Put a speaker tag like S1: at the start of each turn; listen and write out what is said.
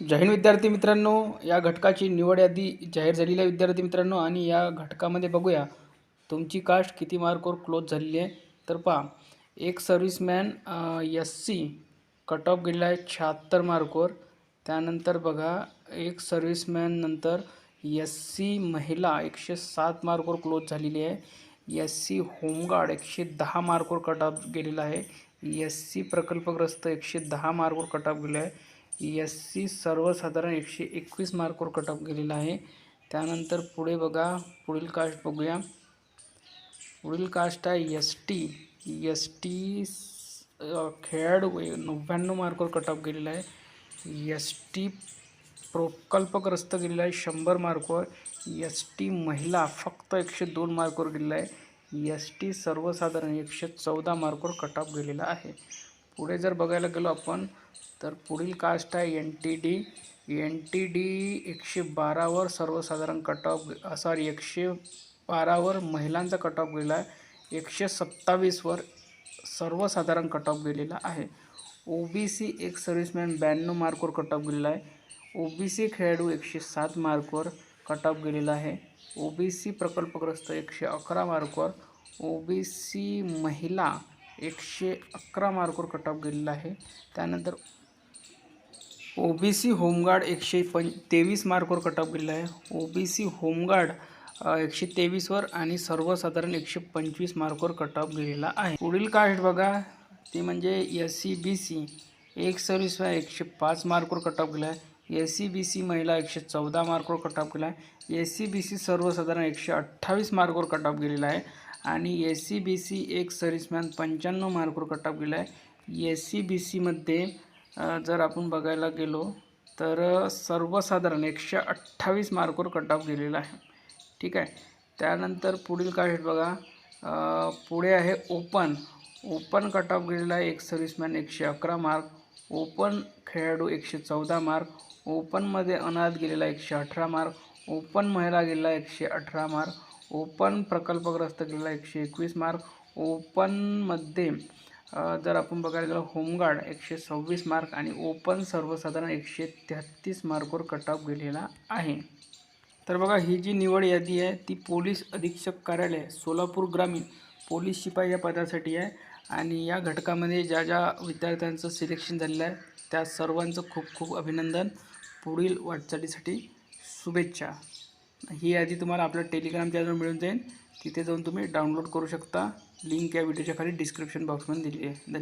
S1: जैन विद्यार्थी मित्रांनो या घटकाची निवड यादी जाहीर झालेली आहे विद्यार्थी मित्रांनो आणि या घटकामध्ये बघूया तुमची कास्ट किती मार्कवर क्लोज झालेली आहे. तर पहा एक serviceman S C cut off गेलेला आहे शहात्तर मार्कवर त्यानंतर बघा एक सर्व्हिसमॅन नंतर एस सी महिला एकशे सात मार्कवर क्लोज झालेली आहे. एस सी होमगार्ड एकशे दहा मार्कवर कट ऑफ गेलेला आहे. एस सी प्रकल्पग्रस्त एकशे दहा मार्कवर कट ऑफ गेला आहे. एस सी सर्वसाधारण एकशे एकवीस मार्कवर कट ऑफ गेलेला आहे. त्यानंतर पुढे बघा पुढील कास्ट बघूया. पुढील कास्ट आहे एस टी एस टी खेळाडू नव्याण्णव मार्कवर कट ऑफ गेलेला आहे. एस टी प्रकल्पग्रस्त गेलेला आहे शंभर मार्कवर एस टी महिला फक्त एकशे दोन मार्कवर गेलेला आहे. एस टी सर्वसाधारण एकशे चौदा मार्कवर कट ऑफ गेलेला आहे. पुढे जर बघायला गेलो आपण तर पुढील कास्ट आहे N T D N T D एकशे बारावर सर्वसाधारण कट ऑफ सॉरी एकशे बारावर महिलांचा कट ऑफ गेला आहे. एकशे सत्तावीसवर सर्वसाधारण कट ऑफ गेलेला आहे. ओ बी सी एक सर्व्हिसमॅन ब्याण्णव मार्कवर कट ऑफ गेलेला आहे. ओ बी सी खेळाडू एकशे सात मार्कवर कट ऑफ गेलेला आहे. ओ बी सी प्रकल्पग्रस्त एकशे अकरा मार्कवर. ओ बी सी महिला एकशे अकरा मार्कवर कट ऑफ गेलेला आहे. त्यानंतर ओ बी सी होमगार्ड एकशे पं तेवीस मार्कवर कट ऑफ गेलेला आहे. ओ बी सी होमगार्ड एकशे तेवीसवर आणि सर्वसाधारण एकशे पंचवीस मार्कवर कट ऑफ गेलेला आहे. पुढील कास्ट बघा. ती म्हणजे एस सी बी सी. एक सर्व्हिस एकशे पाच मार्कवर कट ऑफ गेला आहे. एस सी बी सी महिला एकशे चौदा मार्कवर कट ऑफ गेला आहे. एस सी बी सी सर्वसाधारण एकशे अठ्ठावीस मार्कवर कट ऑफ गेलेला आहे. आणि एस सी बी सी एक सर्व्हिसमॅन पंच्याण्णव मार्कवर कट ऑफ गेला आहे. एस सी बी सीमध्ये जर आपण बघायला गेलो तर सर्वसाधारण एकशे अठ्ठावीस मार्कवर कट ऑफ गेलेला आहे. ठीक आहे? त्यानंतर पुढील काय बघा? पुढे आहे ओपन. ओपन कट ऑफ गेलेला आहे एक सर्व्हिसमॅन एकशे अकरा मार्क. ओपन खेळाडू एकशे चौदा मार्क. ओपनमध्ये अनाथ गेलेला एकशे अठरा मार्क. ओपन महिला गेलेला एकशे अठरा मार्क. ओपन प्रकल्पग्रस्त गेलेला एकशे एकवीस मार्क. ओपनमध्ये जर आपण बघायला गेलो होमगार्ड एकशे सव्वीस मार्क आणि ओपन सर्वसाधारण एकशे तेहत्तीस मार्कवर कट ऑफ गेलेला आहे. तर बघा ही जी निवड यादी आहे ती पोलीस अधीक्षक कार्यालय सोलापूर ग्रामीण पोलीस शिपाई या पदासाठी आहे. आणि या घटकामध्ये ज्या ज्या विद्यार्थ्यांचं सिलेक्शन झालेलं आहे त्या सर्वांचं खूप खूप अभिनंदन. पुढील वाटचालीसाठी शुभेच्छा. ही यादी तुम्हाला आपल्या टेलिग्राम चॅनल मिळून जाईल. तिथे जाऊन तुम्ही डाउनलोड करू शकता. लिंक या व्हिडिओच्या खाली डिस्क्रिप्शन बॉक्समध्ये दिली आहे. धन्यवाद.